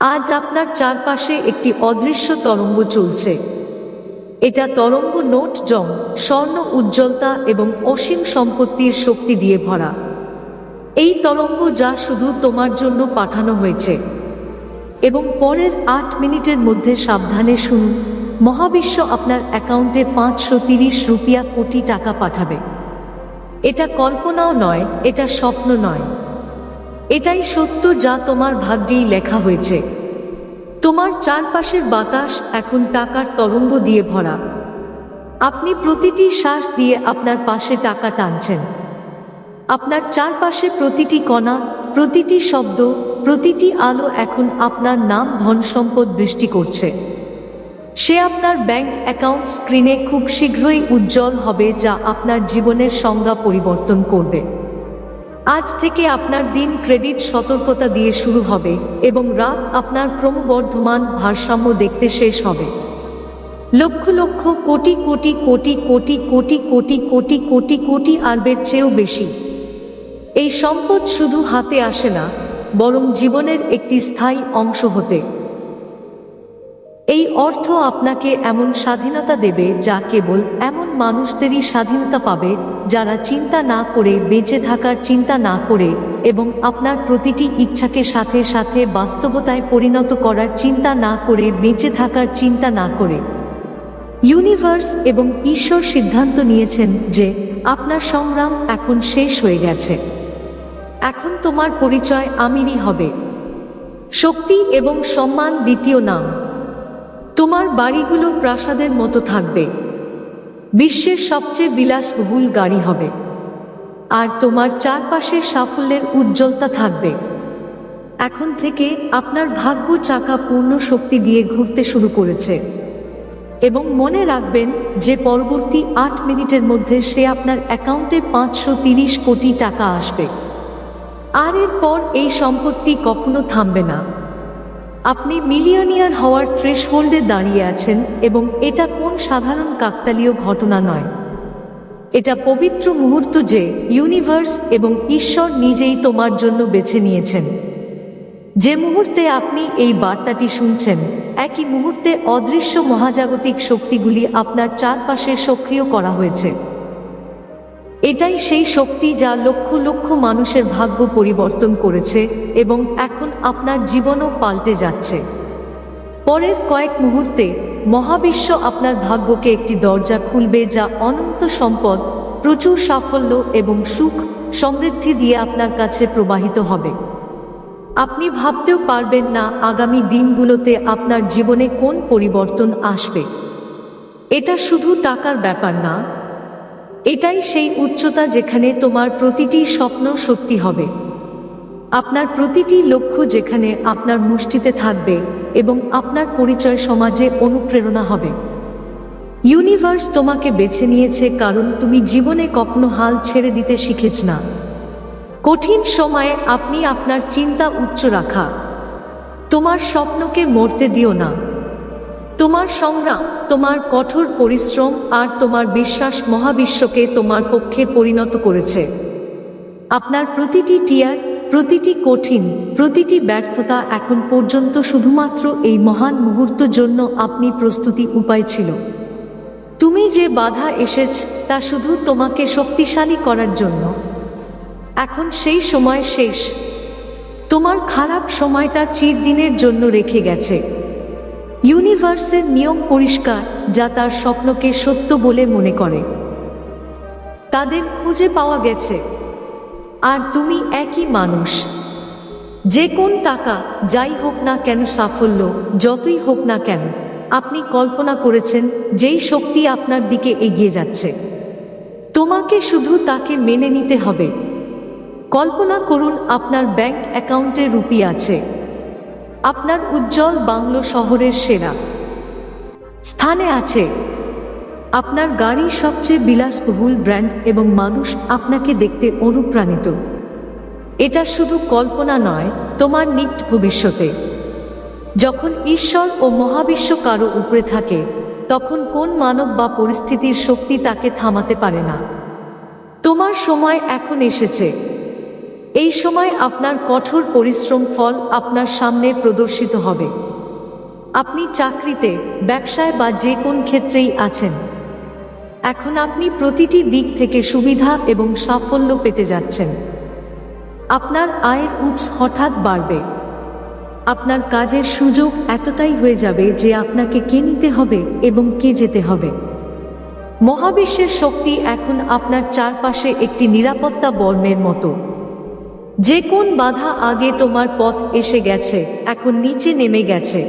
আজ আপনার চারপাশে একটি অদৃশ্য তরঙ্গ চলছে। এটা তরঙ্গ নোট জং, স্বর্ণ উজ্জ্বলতা এবং অসীম সম্পত্তির শক্তি দিয়ে ভরা। এই তরঙ্গ যা শুধু তোমার জন্য পাঠানো হয়েছে। এবং পরের আট মিনিটের মধ্যে সাবধানে শুনুন, মহাবিশ্ব আপনার অ্যাকাউন্টে পাঁচশো তিরিশ রুপিয়া কোটি টাকা পাঠাবে। এটা কল্পনাও নয়, এটা স্বপ্ন নয়। এটাই সত্য যা তোমার ভাগ্যেই লেখা হয়েছে। তোমার চারপাশের বাতাস এখন টাকার তরঙ্গ দিয়ে ভরা। আপনি প্রতিটি শ্বাস দিয়ে আপনার পাশে টাকা টানছেন। আপনার চারপাশে প্রতিটি কণা, প্রতিটি শব্দ, প্রতিটি আলো এখন আপনার নাম ধন সম্পদ বৃষ্টি করছে। সে আপনার ব্যাংক অ্যাকাউন্ট স্ক্রিনে খুব শীঘ্রই উজ্জ্বল হবে যা আপনার জীবনের সংজ্ঞা পরিবর্তন করবে। আজ থেকে আপনার দিন ক্রেডিট সতর্কতা দিয়ে শুরু হবে এবং রাত আপনার ক্রমবর্ধমান ভারসাম্য দেখতে শেষ হবে। লক্ষ লক্ষ কোটি কোটি কোটি কোটি কোটি কোটি কোটি কোটি কোটি আরবের চেয়েও বেশি। এই সম্পদ শুধু হাতে আসে না, বরং জীবনের একটি স্থায়ী অংশ হতে। এই অর্থ আপনাকে এমন স্বাধীনতা দেবে যা কেবল এমন মানুষদেরই স্বাধীনতা পাবে যারা চিন্তা না করে, বেঁচে থাকার চিন্তা না করে এবং আপনার প্রতিটি ইচ্ছাকে সাথে সাথে বাস্তবতায় পরিণত করার চিন্তা না করে, বেঁচে থাকার চিন্তা না করে। ইউনিভার্স এবং ঈশ্বর সিদ্ধান্ত নিয়েছেন যে আপনার সংগ্রাম এখন শেষ হয়ে গেছে। এখন তোমার পরিচয় আমিরই হবে। শক্তি এবং সম্মান দ্বিতীয় নাম। তোমার বাড়িগুলো প্রাসাদের মতো থাকবে। বিশ্বের সবচেয়ে বিলাসবহুল গাড়ি হবে। আর তোমার চারপাশে সাফল্যের উজ্জ্বলতা থাকবে। এখন থেকে আপনার ভাগ্য চাকা পূর্ণ শক্তি দিয়ে ঘুরতে শুরু করেছে। এবং মনে রাখবেন যে পরবর্তী আট মিনিটের মধ্যে সে আপনার অ্যাকাউন্টে পাঁচশো কোটি টাকা আসবে। আর এরপর এই সম্পত্তি কখনো থামবে না। আপনি মিলিয়নিয়ার হওয়ার থ্রেশহোল্ডে দাঁড়িয়ে আছেন এবং এটা কোন সাধারণ কাকতালীয় ঘটনা নয়। এটা পবিত্র মুহূর্ত যে ইউনিভার্স এবং ঈশ্বর নিজেই তোমার জন্য বেছে নিয়েছেন। যে মুহূর্তে আপনি এই বার্তাটি শুনছেন, একই মুহূর্তে অদৃশ্য মহাজাগতিক শক্তিগুলি আপনার চারপাশে সক্রিয় করা হয়েছে। এটাই সেই শক্তি যা লক্ষ লক্ষ মানুষের ভাগ্য পরিবর্তন করেছে এবং এখন আপনার জীবনও পাল্টে যাচ্ছে। পরের কয়েক মুহূর্তে মহাবিশ্ব আপনার ভাগ্যকে একটি দরজা খুলবে যা অনন্ত সম্পদ, প্রচুর সাফল্য এবং সুখ সমৃদ্ধি দিয়ে আপনার কাছে প্রবাহিত হবে। আপনি ভাবতেও পারবেন না আগামী দিনগুলোতে আপনার জীবনে কোন পরিবর্তন আসবে। এটা শুধু টাকার ব্যাপার না এটাই সেই উচ্চতা যেখানে তোমার প্রতিটি স্বপ্ন সত্যি হবে। আপনার প্রতিটি লক্ষ্য যেখানে আপনার মুষ্টিতে থাকবে এবং আপনার পরিচয় সমাজে অনুপ্রেরণা হবে। ইউনিভার্স তোমাকে বেছে নিয়েছে কারণ তুমি জীবনে কখনো হাল ছেড়ে দিতে শিখেছ না। কঠিন সময়ে আপনি আপনার চিন্তা উচ্চ রাখা। তোমার স্বপ্নকে মরতে দিও না। তোমার সংগ্রাম, তোমার কঠোর পরিশ্রম আর তোমার বিশ্বাস মহাবিশ্বকে তোমার পক্ষে পরিণত করেছে। আপনার প্রতিটি টিয়ার, প্রতিটি কঠিন, প্রতিটি ব্যর্থতা এখন পর্যন্ত শুধুমাত্র এই মহান মুহূর্ত জন্য আপনি প্রস্তুতি উপায় ছিল। তুমি যে বাধা এসেছ, তা শুধু তোমাকে শক্তিশালী করার জন্য। এখন সেই সময় শেষ। তোমার খারাপ সময়টা চিরদিনের জন্য রেখে গেছে। ইউনিভার্সের নিয়ম পরিষ্কার যা তার স্বপ্নকে সত্য বলে মনে করে। তাদের খুঁজে পাওয়া গেছে। আর তুমি একই মানুষ। যে কোন টাকা যাই হোক না কেন সাফল্য, যতই হোক না কেন, আপনি কল্পনা করেছেন যেই শক্তি আপনার দিকে এগিয়ে যাচ্ছে। তোমাকে শুধু তাকে মেনে নিতে হবে। কল্পনা করুন আপনার ব্যাংক অ্যাকাউন্টে রুপি আছে। আপনার উজ্জ্বল বাংলো শহরের সেরা। স্থানে আছে আপনার গাড়ি সবচেয়ে বিলাসবহুল ব্র্যান্ড এবং মানুষ আপনাকে দেখতে অনুপ্রাণিত। এটা শুধু কল্পনা নয়, তোমার নিকট ভবিষ্যতে। যখন ঈশ্বর ও মহাবিশ্ব কারও উপরে থাকে, তখন কোন মানব বা পরিস্থিতির শক্তি তাকে থামাতে পারে না। তোমার সময় এখন এসেছে। এই সময় আপনার কঠোর পরিশ্রম ফল আপনার সামনে প্রদর্শিত হবে। আপনি চাকরিতে, ব্যবসায় বা যে কোন ক্ষেত্রেই আছেন। এখন আপনি প্রতিটি দিক থেকে সুবিধা এবং সাফল্য পেতে যাচ্ছেন। আপনার আয়ের উৎস হঠাৎ বাড়বে। আপনার কাজের সুযোগ এতটাই হয়ে যাবে যে আপনাকে কে নিতে হবে এবং কে যেতে হবে। মহাবিশ্বের শক্তি এখন আপনার চারপাশে একটি নিরাপত্তা বর্মের মতো। যে কোন বাধা আগে তোমার পথ এসে গেছে, এখন নিচে নেমে গেছে।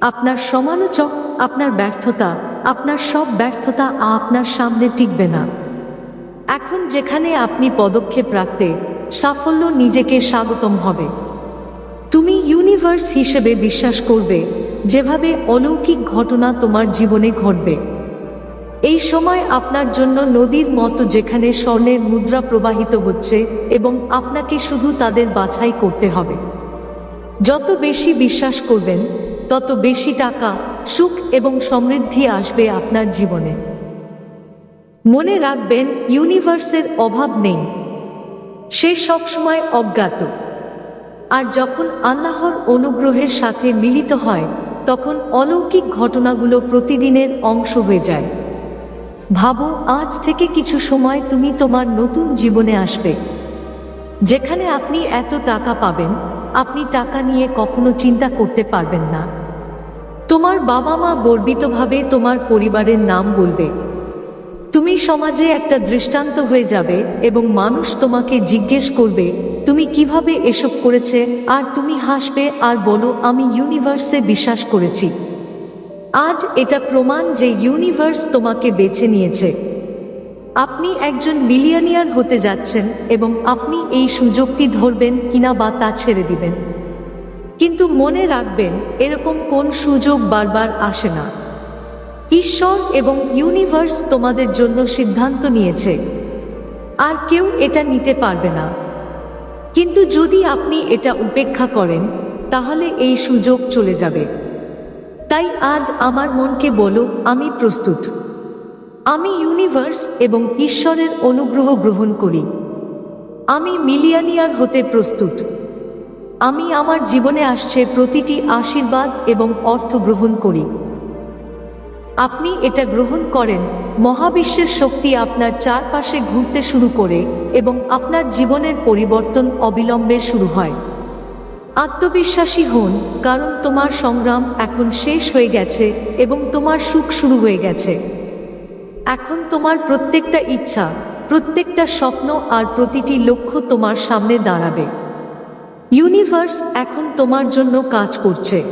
আপনার সমালোচক, আপনার ব্যর্থতা, আপনার সব ব্যর্থতা আপনার সামনে টিকবে না। এখন যেখানে আপনি পদক্ষেপ রাখতে, সাফল্য নিজেকে স্বাগতম হবে। তুমি ইউনিভার্স হিসেবে বিশ্বাস করবে, যেভাবে অলৌকিক ঘটনা তোমার জীবনে ঘটবে। এই সময় আপনার জন্য নদীর মতো যেখানে স্বর্ণের মুদ্রা প্রবাহিত হচ্ছে এবং আপনাকে শুধু তাদের বাছাই করতে হবে। যত বেশি বিশ্বাস করবেন, তত বেশি টাকা, সুখ এবং সমৃদ্ধি আসবে আপনার জীবনে। মনে রাখবেন, ইউনিভার্সের অভাব নেই। সে সবসময় অজ্ঞাত। আর যখন আল্লাহর অনুগ্রহের সাথে মিলিত হয়, তখন অলৌকিক ঘটনাগুলো প্রতিদিনের অংশ হয়ে যায়। ভাবো, আজ থেকে কিছু সময় তুমি তোমার নতুন জীবনে আসবে। যেখানে আপনি এত টাকা পাবেন, আপনি টাকা নিয়ে কখনো চিন্তা করতে পারবেন না। তোমার বাবা মা গর্বিতভাবে তোমার পরিবারের নাম বলবে। তুমি সমাজে একটা দৃষ্টান্ত হয়ে যাবে এবং মানুষ তোমাকে জিজ্ঞেস করবে, তুমি কীভাবে এসব করেছে? আর তুমি হাসবে, আর বলো, আমি ইউনিভার্সে বিশ্বাস করেছি। আজ এটা প্রমাণ যে ইউনিভার্স তোমাকে বেছে নিয়েছে। আপনি একজন মিলিয়নিয়ার হতে যাচ্ছেন এবং আপনি এই সুযোগটি ধরবেন কিনা বা তা ছেড়ে দিবেন। কিন্তু মনে রাখবেন, এরকম কোন সুযোগ বারবার আসে না। ঈশ্বর এবং ইউনিভার্স তোমাদের জন্য সিদ্ধান্ত নিয়েছে। আর কেউ এটা নিতে পারবে না। কিন্তু যদি আপনি এটা উপেক্ষা করেন, তাহলে এই সুযোগ চলে যাবে। তাই আজ আমার মনকে বলো, আমি প্রস্তুত। আমি ইউনিভার্স এবং ঈশ্বরের অনুগ্রহ গ্রহণ করি। আমি মিলিয়ানিয়ার হতে প্রস্তুত। আমি আমার জীবনে আসছে প্রতিটি আশীর্বাদ এবং অর্থ গ্রহণ করি। আপনি এটা গ্রহণ করেন, মহাবিশ্বের শক্তি আপনার চারপাশে ঘুরতে শুরু করে এবং আপনার জীবনের পরিবর্তন অবিলম্বে শুরু হয়। আত্মবিশ্বাসী হন, কারণ তোমার সংগ্রাম এখন শেষ হয়ে গেছে এবং তোমার সুখ শুরু হয়ে গেছে। এখন তোমার প্রত্যেকটা ইচ্ছা, প্রত্যেকটা স্বপ্ন আর প্রতিটি লক্ষ্য তোমার সামনে দাঁড়াবে। ইউনিভার্স এখন তোমার জন্য কাজ করছে।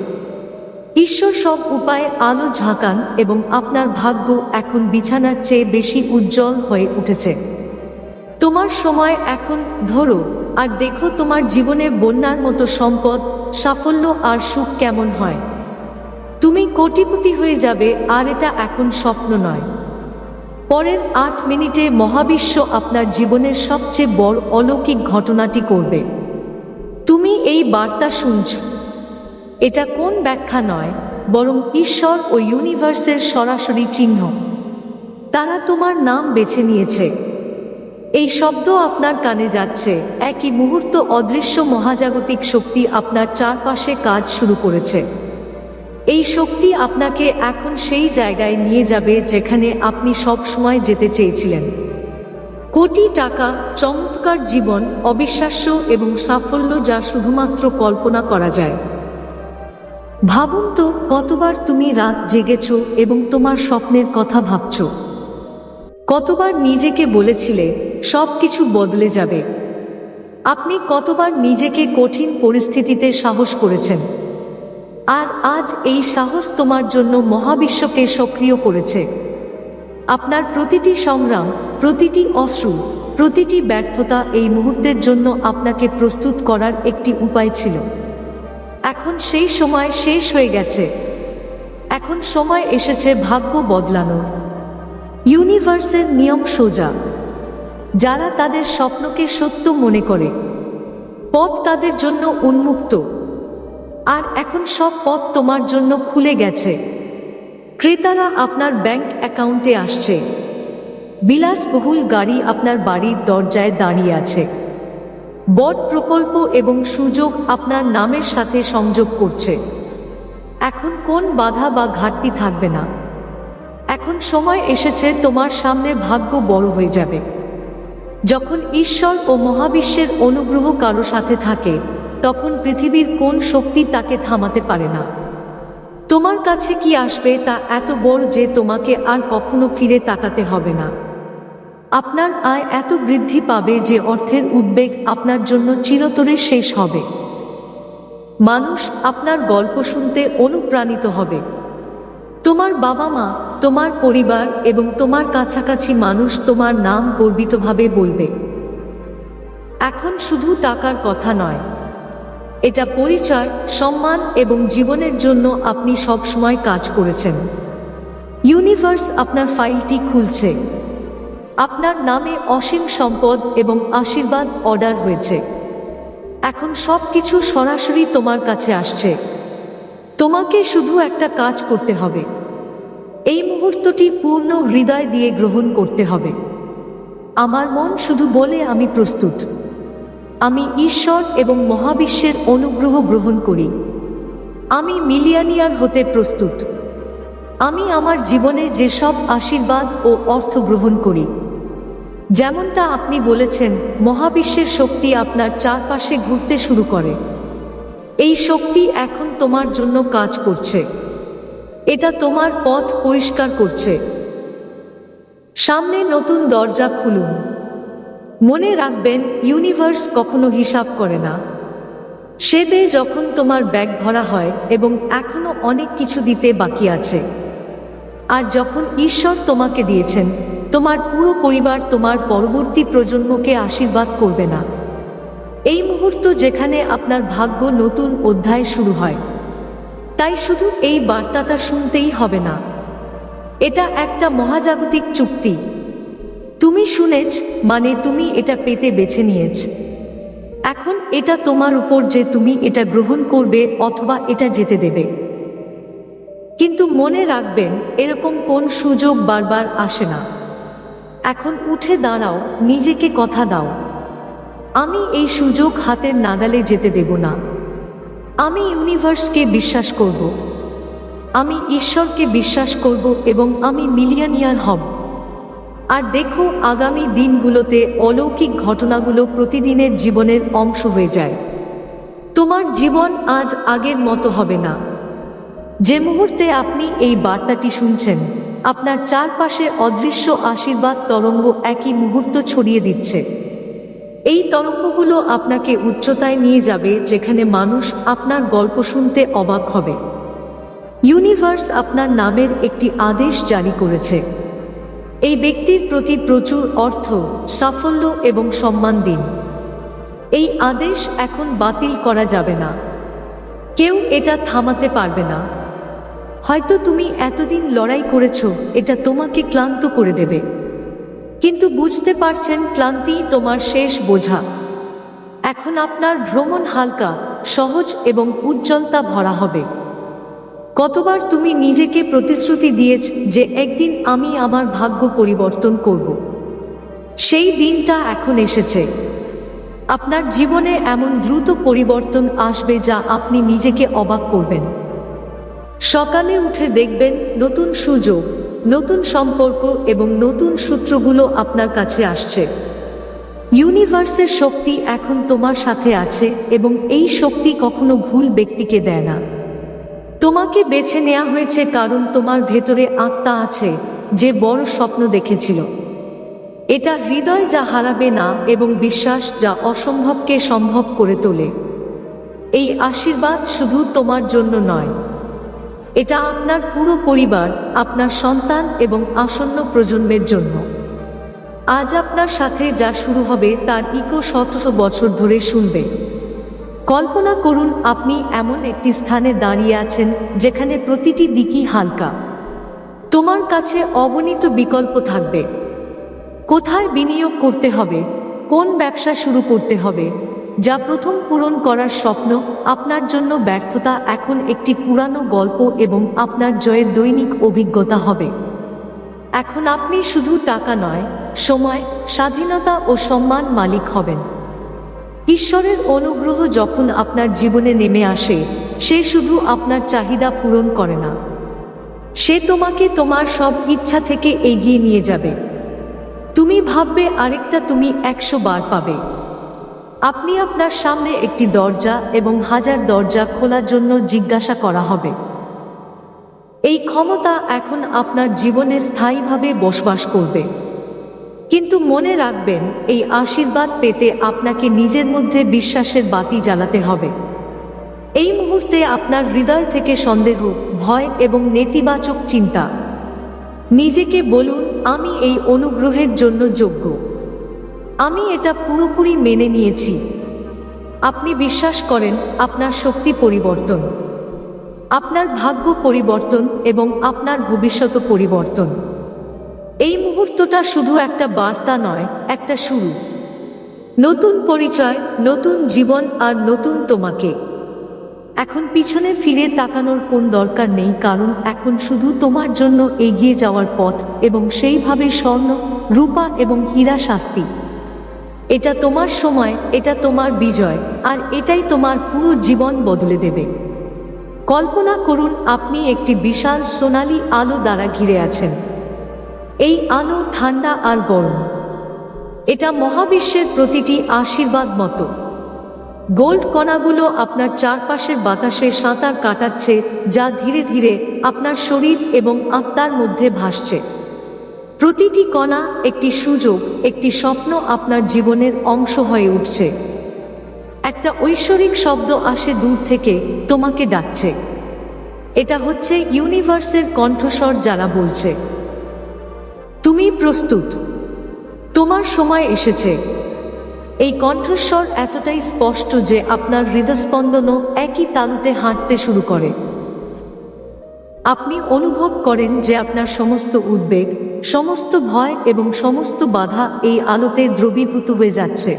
ঈশ্বর সব উপায়ে আলো ঝাঁকান এবং আপনার ভাগ্য এখন বিছানার চেয়ে বেশি উজ্জ্বল হয়ে উঠেছে। তোমার সময় এখন ধরো আর দেখো তোমার জীবনে বন্যার মতো সম্পদ, সাফল্য আর সুখ কেমন হয়। তুমি কোটিপতি হয়ে যাবে, আর এটা এখন স্বপ্ন নয়। পরের আট মিনিটে মহাবিশ্ব আপনার জীবনের সবচেয়ে বড় অলৌকিক ঘটনাটি করবে। তুমি এই বার্তা শুনছ। এটা কোন ব্যাখ্যা নয়, বরং ঈশ্বর ও ইউনিভার্সের সরাসরি চিহ্ন। তারা তোমার নাম বেছে নিয়েছে। এই শব্দ আপনার কানে যাচ্ছে। একই মুহূর্ত অদৃশ্য মহাজাগতিক শক্তি আপনার চারপাশে কাজ শুরু করেছে। এই শক্তি আপনাকে এখন সেই জায়গায় নিয়ে যাবে যেখানে আপনি সব সময় যেতে চেয়েছিলেন। কোটি টাকা, চমৎকার জীবন, অবিশ্বাস্য এবং সাফল্য যা শুধুমাত্র কল্পনা করা যায়। ভাবুন তো, কতবার তুমি রাত জেগেছ এবং তোমার স্বপ্নের কথা ভাবছ। কতবার নিজেকে বলেছিলে সব কিছু বদলে যাবে। আপনি কতবার নিজেকে কঠিন পরিস্থিতিতে সাহস করেছেন। আর আজ এই সাহস তোমার জন্য মহাবিশ্বকে সক্রিয় করেছে। আপনার প্রতিটি সংগ্রাম, প্রতিটি অশ্রু, প্রতিটি ব্যর্থতা এই মুহূর্তের জন্য আপনাকে প্রস্তুত করার একটি উপায় ছিল। এখন সেই সময় শেষ হয়ে গেছে। এখন সময় এসেছে ভাগ্য বদলানোর। ইউনিভার্সের নিয়ম সোজা। যারা তাদের স্বপ্নকে সত্য মনে করে, পথ তাদের জন্য উন্মুক্ত। আর এখন সব পথ তোমার জন্য খুলে গেছে। ক্রেতারা আপনার ব্যাংক অ্যাকাউন্টে আসছে। বিলাসবহুল গাড়ি আপনার বাড়ির দরজায় দাঁড়িয়ে আছে। বট প্রকল্প এবং সুযোগ আপনার নামের সাথে সংযোগ করছে। এখন কোন বাধা বা ঘাটতি থাকবে না। এখন সময় এসেছে তোমার সামনে ভাগ্য বড় হয়ে যাবে। যখন ঈশ্বর ও মহাবিশ্বের অনুগ্রহ কারও সাথে থাকে, তখন পৃথিবীর কোন শক্তি তাকে থামাতে পারে না। তোমার কাছে কি আসবে তা এত বড় যে তোমাকে আর কখনো ফিরে তাকাতে হবে না। আপনার আয় এত বৃদ্ধি পাবে যে অর্থের উদ্বেগ আপনার জন্য চিরতরে শেষ হবে। মানুষ আপনার গল্প শুনতে অনুপ্রাণিত হবে। তোমার বাবা মা, তোমার পরিবার এবং তোমার কাছাকাছি মানুষ তোমার নাম গর্বিতভাবে বলবে। এখন শুধু টাকার কথা নয়। এটা পরিচয়, সম্মান এবং জীবনের জন্য আপনি সবসময় কাজ করেছেন। ইউনিভার্স আপনার ফাইলটি খুলছে। আপনার নামে অসীম সম্পদ এবং আশীর্বাদ অর্ডার হয়েছে। এখন সব কিছু সরাসরি তোমার কাছে আসছে। তোমাকে শুধু একটা কাজ করতে হবে। এই মুহূর্তটি পূর্ণ হৃদয় দিয়ে গ্রহণ করতে হবে। আমার মন শুধু বলে আমি প্রস্তুত। আমি ঈশ্বর এবং মহাবিশ্বের অনুগ্রহ গ্রহণ করি। আমি মিলিয়ানিয়ার হতে প্রস্তুত। আমি আমার জীবনে যেসব আশীর্বাদ ও অর্থ গ্রহণ করি। যেমনটা আপনি বলেছেন, মহাবিশ্বের শক্তি আপনার চারপাশে ঘুরতে শুরু করে। এই শক্তি এখন তোমার জন্য কাজ করছে। এটা তোমার পথ পরিষ্কার করছে। সামনে নতুন দরজা খুলুন। মনে রাখবেন ইউনিভার্স কখনো হিসাব করে না। সে দেয় যখন তোমার ব্যাগ ভরা হয় এবং এখনও অনেক কিছু দিতে বাকি আছে। আর যখন ঈশ্বর তোমাকে দিয়েছেন, তোমার পুরো পরিবার তোমার পরবর্তী প্রজন্মকে আশীর্বাদ করবে না। এই মুহূর্ত যেখানে আপনার ভাগ্য নতুন অধ্যায় শুরু হয়। তাই শুধু এই বার্তাটা শুনতেই হবে না। এটা একটা মহাজাগতিক চুক্তি। তুমি শুনেছ মানে তুমি এটা পেতে বেছে নিয়েছ। এখন এটা তোমার উপর যে তুমি এটা গ্রহণ করবে অথবা এটা যেতে দেবে। কিন্তু মনে রাখবেন, এরকম কোন সুযোগ বারবার আসে না। এখন উঠে দাঁড়াও, নিজেকে কথা দাও। আমি এই সুযোগ হাতের নাগালে যেতে দেব না। আমি ইউনিভার্সকে বিশ্বাস করব। আমি ঈশ্বরকে বিশ্বাস করব এবং আমি মিলিয়নিয়ার হব। আর দেখো, আগামী দিনগুলোতে অলৌকিক ঘটনাগুলো প্রতিদিনের জীবনের অংশ হয়ে যায়। তোমার জীবন আজ আগের মতো হবে না। যে মুহূর্তে আপনি এই বার্তাটি শুনছেন, আপনার চারপাশে অদৃশ্য আশীর্বাদ তরঙ্গ একই মুহূর্ত ছড়িয়ে দিচ্ছে। এই তরঙ্গগুলো আপনাকে উচ্চতায় নিয়ে যাবে যেখানে মানুষ আপনার গল্প শুনতে অবাক হবে। ইউনিভার্স আপনার নামের একটি আদেশ জারি করেছে। এই ব্যক্তির প্রতি প্রচুর অর্থ, সাফল্য এবং সম্মান দিন। এই আদেশ এখন বাতিল করা যাবে না। কেউ এটা থামাতে পারবে না। হয়তো তুমি এতদিন লড়াই করেছ, এটা তোমাকে ক্লান্ত করে দেবে। কিন্তু বুঝতে পারছেন ক্লান্তি তোমার শেষ বোঝা। এখন আপনার ভ্রমণ হালকা, সহজ এবং উজ্জ্বলতা ভরা হবে। কতবার তুমি নিজেকে প্রতিশ্রুতি দিয়েছ যে একদিন আমি আমার ভাগ্য পরিবর্তন করব। সেই দিনটা এখন এসেছে। আপনার জীবনে এমন দ্রুত পরিবর্তন আসবে যা আপনি নিজেকে অবাক করবেন। সকালে উঠে দেখবেন নতুন সুযোগ। নতুন সম্পর্ক এবং নতুন সূত্রগুলো আপনার কাছে আসছে। ইউনিভার্সের শক্তি এখন তোমার সাথে আছে এবং এই শক্তি কখনো ভুল ব্যক্তিকে দেয় না। তোমাকে বেছে নেওয়া হয়েছে কারণ তোমার ভেতরে আত্মা আছে, যে বড় স্বপ্ন দেখেছিল। এটা হৃদয় যা হারাবে না এবং বিশ্বাস যা অসম্ভবকে সম্ভব করে তোলে। এই আশীর্বাদ শুধু তোমার জন্য নয় এটা আপনার পুরো পরিবার, আপনার সন্তান এবং আসন্ন প্রজন্মের জন্য। আজ আপনার সাথে যা শুরু হবে তার ইকো শত বছর ধরে শুনবে। কল্পনা করুন আপনি এমন একটি স্থানে দাঁড়িয়ে আছেন যেখানে প্রতিটি দিকই হালকা। তোমার কাছে অবনীত বিকল্প থাকবে। কোথায় বিনিয়োগ করতে হবে? কোন ব্যবসা শুরু করতে হবে? যা প্রথম পূরণ করার স্বপ্ন, আপনার জন্য ব্যর্থতা এখন একটি পুরানো গল্প এবং আপনার জয়ের দৈনিক অভিজ্ঞতা হবে। এখন আপনি শুধু টাকা নয়, সময়, স্বাধীনতা ও সম্মান মালিক হবেন। ঈশ্বরের অনুগ্রহ যখন আপনার জীবনে নেমে আসে, সে শুধু আপনার চাহিদা পূরণ করে না। সে তোমাকে তোমার সব ইচ্ছা থেকে এগিয়ে নিয়ে যাবে। তুমি ভাববে আরেকটা তুমি একশো বার পাবে। আপনি আপনার সামনে একটি দরজা এবং হাজার দরজা খোলার জন্য জিজ্ঞাসা করা হবে। এই ক্ষমতা এখন আপনার জীবনে স্থায়ীভাবে বসবাস করবে। কিন্তু মনে রাখবেন, এই আশীর্বাদ পেতে আপনাকে নিজের মধ্যে বিশ্বাসের বাতি জ্বালাতে হবে। এই মুহূর্তে আপনার হৃদয় থেকে সন্দেহ, ভয় এবং নেতিবাচক চিন্তা। নিজেকে বলুন, আমি এই অনুগ্রহের জন্য যোগ্য। আমি এটা পুরোপুরি মেনে নিয়েছি। আপনি বিশ্বাস করেন, আপনার শক্তি পরিবর্তন। আপনার ভাগ্য পরিবর্তন এবং আপনার ভবিষ্যৎ পরিবর্তন। এই মুহূর্তটা শুধু একটা বার্তা নয়, একটা শুরু। নতুন পরিচয়, নতুন জীবন আর নতুন তোমাকে। এখন পিছনে ফিরে তাকানোর কোন দরকার নেই, কারণ এখন শুধু তোমার জন্য এগিয়ে যাওয়ার পথ এবং সেইভাবে স্বর্ণ, রূপা এবং হীরা শাস্তি। এটা তোমার সময়, এটা তোমার বিজয়, আর এটাই তোমার পুরো জীবন বদলে দেবে। কল্পনা করুন আপনি একটি বিশাল সোনালি আলো দ্বারা ঘিরে আছেন। এই আলো ঠান্ডা আর গরম। এটা মহাবিশ্বের প্রতিটি আশীর্বাদ মতো। গোল্ড কণাগুলো আপনার চারপাশের বাতাসে সাঁতার কাটাচ্ছে, যা ধীরে ধীরে আপনার শরীর এবং আত্মার মধ্যে ভাসছে। প্রতিটি কণা একটি সুযোগ, একটি স্বপ্ন আপনার জীবনের অংশ হয়ে উঠছে। একটা ঐশ্বরিক শব্দ আসে দূর থেকে, তোমাকে ডাকছে। এটা হচ্ছে ইউনিভার্সের কণ্ঠস্বর যারা বলছে। তুমি প্রস্তুত। তোমার সময় এসেছে। এই কণ্ঠস্বর এতটাই স্পষ্ট যে আপনার হৃদস্পন্দনও একই তালুতে হাঁটতে শুরু করে। আপনি অনুভব করেন যে আপনার সমস্ত উদ্বেগ, সমস্ত ভয় এবং সমস্ত বাধা এই আলোতে দ্রবীভূত হয়ে যাচ্ছে।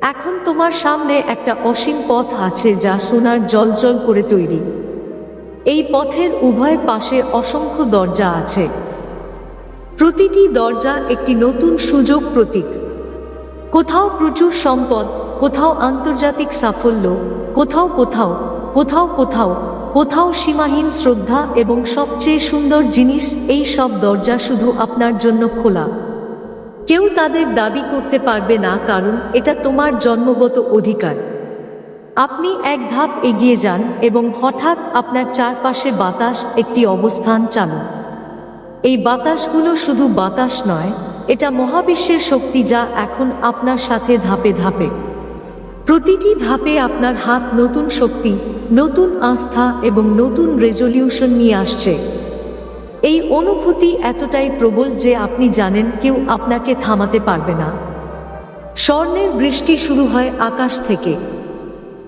এখন তোমার সামনে একটা অসীম পথ আছে যা সোনার জলজল করে তৈরি। এই পথের উভয় পাশে অসংখ্য দরজা আছে। প্রতিটি দরজা একটি নতুন সুযোগ প্রতীক। কোথাও প্রচুর সম্পদ, কোথাও আন্তর্জাতিক সাফল্য, কোথাও কোথাও কোথাও কোথাও কোথাও সীমাহীন শ্রদ্ধা এবং সবচেয়ে সুন্দর জিনিস, এই সব দরজা শুধু আপনার জন্য খোলা। কেউ তাদের দাবি করতে পারবে না, কারণ এটা তোমার জন্মগত অধিকার। আপনি এক ধাপ এগিয়ে যান এবং হঠাৎ আপনার চারপাশে বাতাস, একটি অবস্থান চালু। এই বাতাসগুলো শুধু বাতাস নয়, এটা মহাবিশ্বের শক্তি যা এখন আপনার সাথে ধাপে ধাপে। প্রতিটি ধাপে আপনার হাত নতুন শক্তি, নতুন আস্থা এবং নতুন রেজলিউশন নিয়ে আসছে। এই অনুভূতি এতটাই প্রবল যে আপনি জানেন কেউ আপনাকে থামাতে পারবে না। স্বর্ণের বৃষ্টি শুরু হয় আকাশ থেকে।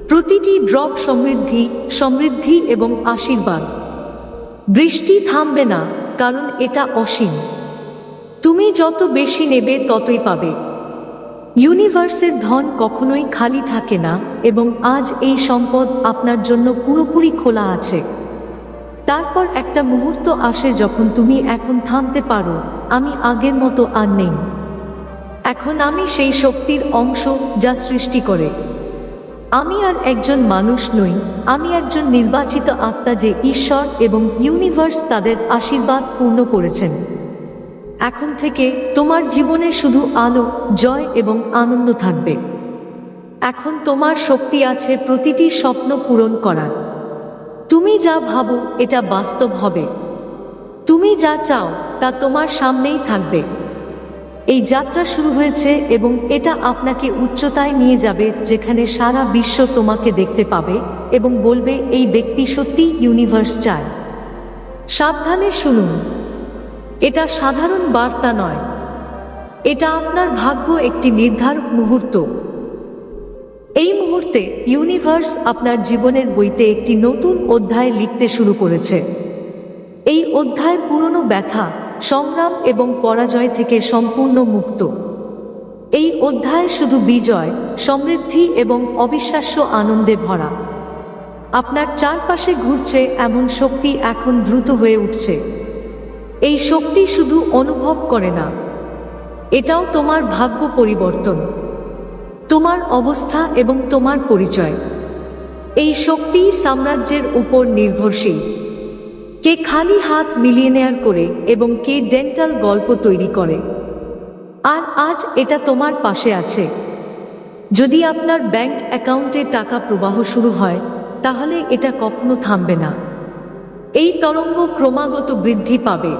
প্রতিটি ড্রপ সমৃদ্ধি সমৃদ্ধি এবং আশীর্বাদ। বৃষ্টি থামবে না, কারণ এটা অসীম। তুমি যত বেশি নেবে, ততই পাবে। ইউনিভার্সের ধন কখনোই খালি থাকে না এবং আজ এই সম্পদ আপনার জন্য পুরোপুরি খোলা আছে। তারপর একটা মুহূর্ত আসে যখন তুমি এখন থামতে পারো, আমি আগের মতো আর নেই। এখন আমি সেই শক্তির অংশ যা সৃষ্টি করে। আমি আর একজন মানুষ নই, আমি একজন নির্বাচিত আত্মা যে ঈশ্বর এবং ইউনিভার্স তাদের আশীর্বাদ পূর্ণ করেছেন। এখন থেকে তোমার জীবনে শুধু আলো, জয় এবং আনন্দ থাকবে। এখন তোমার শক্তি আছে প্রতিটি স্বপ্ন পূরণ করার। তুমি যা ভাবো, এটা বাস্তব হবে। তুমি যা চাও, তা তোমার সামনেই থাকবে। এই যাত্রা শুরু হয়েছে এবং এটা আপনাকে উচ্চতায় নিয়ে যাবে, যেখানে সারা বিশ্ব তোমাকে দেখতে পাবে এবং বলবে, এই ব্যক্তি সত্যি ইউনিভার্স চায়। সাবধানে শুনুন। এটা সাধারণ বার্তা নয়। এটা আপনার ভাগ্য একটি নির্ধারক মুহূর্ত। এই মুহূর্তে ইউনিভার্স আপনার জীবনের বইতে একটি নতুন অধ্যায় লিখতে শুরু করেছে। এই অধ্যায় পুরনো ব্যথা সংগ্রাম এবং পরাজয় থেকে সম্পূর্ণ মুক্ত। এই অধ্যায় শুধু বিজয়, সমৃদ্ধি এবং অবিশ্বাস্য আনন্দে ভরা। আপনার চারপাশে ঘুরছে এমন শক্তি এখন দ্রুত হয়ে উঠছে। এই শক্তি শুধু অনুভব করে না। এটাও তোমার ভাগ্য পরিবর্তন। তোমার অবস্থা এবং তোমার পরিচয়। এই শক্তি সাম্রাজ্যের উপর নির্ভরশীল। কে খালি হাত মিলিয়নেয়ার করে এবং কে ডেন্টাল গল্প তৈরি করে। আর আজ এটা তোমার পাশে আছে। যদি আপনার ব্যাংক অ্যাকাউন্টে টাকা প্রবাহ শুরু হয়, তাহলে এটা কখনো থামবে না। এই তরঙ্গ ক্রমাগত বৃদ্ধি পাবে।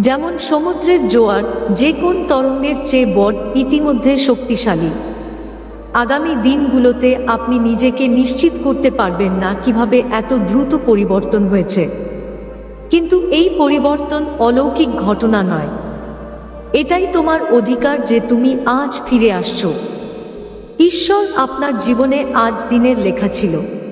যেমন সমুদ্রের জোয়ার যে কোন তরঙ্গের চেয়ে বট ইতিমধ্যে শক্তিশালী। আগামী দিনগুলোতে আপনি নিজেকে নিশ্চিত করতে পারবেন না কীভাবে এত দ্রুত পরিবর্তন হয়েছে। কিন্তু এই পরিবর্তন অলৌকিক ঘটনা নয়। এটাই তোমার অধিকার যে তুমি আজ ফিরে আসছো। ঈশ্বর আপনার জীবনে আজ দিনের লেখা ছিল।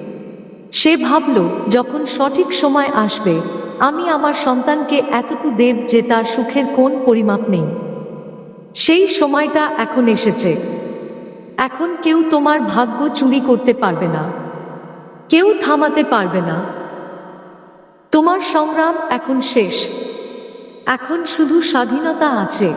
সে ভাবল, যখন সঠিক সময় আসবে, আমি আমার সন্তানকে এতটুকু দেব যে তার সুখের কোন পরিমাপ নেই। সেই সময়টা এখন এসেছে। এখন কেউ তোমার ভাগ্য চুরি করতে পারবে না। কেউ থামাতে পারবে না। তোমার সংগ্রাম এখন শেষ। এখন শুধু স্বাধীনতা আছে।